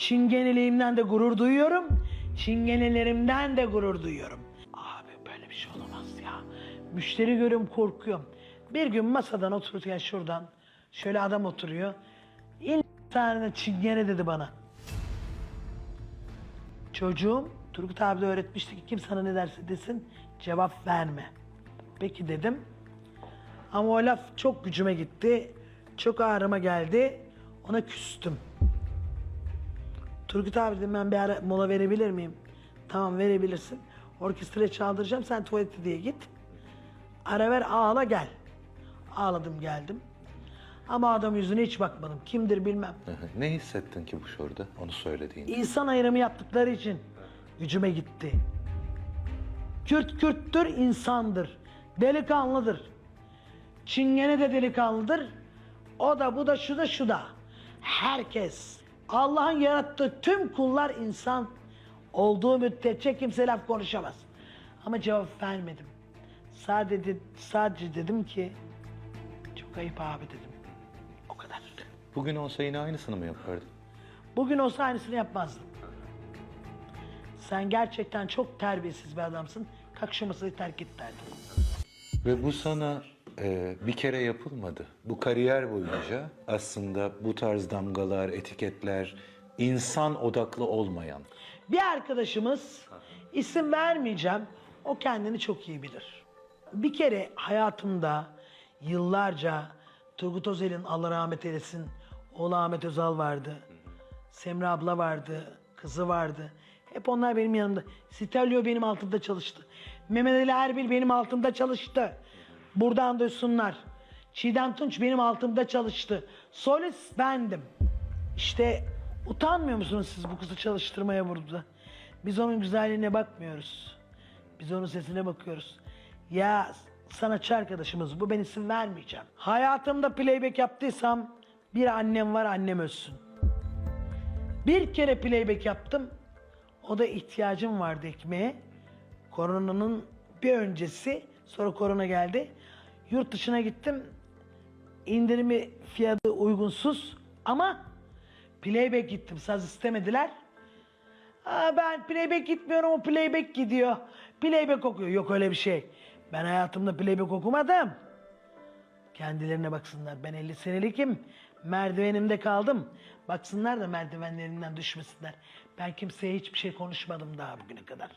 Çingeneliğimden de gurur duyuyorum. Çingenelerimden de gurur duyuyorum. Abi böyle bir şey olamaz ya. Müşteri görüyorum korkuyorum. Bir gün masadan otururken şuradan şöyle adam oturuyor. İn tane çingene dedi bana. Çocuğum Turgut abi de öğretmişti ki kim sana ne derse desin cevap verme. Peki dedim. Ama o laf çok gücüme gitti. Çok ağrıma geldi. Ona küstüm. Turgut abi dedim ben bir ara mola verebilir miyim? Tamam verebilirsin. Orkestraya çaldıracağım sen tuvalete diye git. Ara ver ağla gel. Ağladım geldim. Ama adam yüzüne hiç bakmadım. Kimdir bilmem. Ne hissettin ki bu şurada onu söylediğinde? İnsan ayrımı yaptıkları için gücüme gitti. Kürt Kürttür, insandır. Delikanlıdır. Çingene de delikanlıdır. O da bu da şu da şu da. Herkes. Allah'ın yarattığı tüm kullar insan olduğu müddetçe kimse laf konuşamaz. Ama cevap vermedim. Sadece, sadece dedim ki çok ayıp abi dedim. O kadar. Bugün olsa yine aynısını mı yapardın? Bugün olsa aynısını yapmazdım. Sen gerçekten çok terbiyesiz bir adamsın. Kalk şu masayı terk et derdim. Ve bu sana e, bir kere yapılmadı. Bu kariyer boyunca aslında bu tarz damgalar, etiketler, insan odaklı olmayan. Bir arkadaşımız, isim vermeyeceğim, o kendini çok iyi bilir. Bir kere hayatımda yıllarca Turgut Özel'in Allah rahmet eylesin, oğlu Ahmet Özal vardı. Semra abla vardı, kızı vardı. Hep onlar benim yanımda. Stelio benim altımda çalıştı. Mehmet Ali Erbil benim altımda çalıştı. Buradan duysunlar. Çiğdem Tunç benim altımda çalıştı. Solist bendim. İşte utanmıyor musunuz siz bu kızı çalıştırmaya burada? Biz onun güzelliğine bakmıyoruz. Biz onun sesine bakıyoruz. Ya sanatçı arkadaşımız bu ben isim vermeyeceğim. Hayatımda playback yaptıysam bir annem var annem ölsün. Bir kere playback yaptım. O da ihtiyacım vardı ekmeğe. Koronanın bir öncesi sonra korona geldi. Yurt dışına gittim. İndirimi fiyatı uygunsuz ama playback gittim. Saz istemediler. Aa, ben playback gitmiyorum o playback gidiyor. Playback okuyor. Yok öyle bir şey. Ben hayatımda playback okumadım. Kendilerine baksınlar. Ben 50 senelikim. Merdivenimde kaldım. Baksınlar da merdivenlerimden düşmesinler. Ben kimseye hiçbir şey konuşmadım daha bugüne kadar.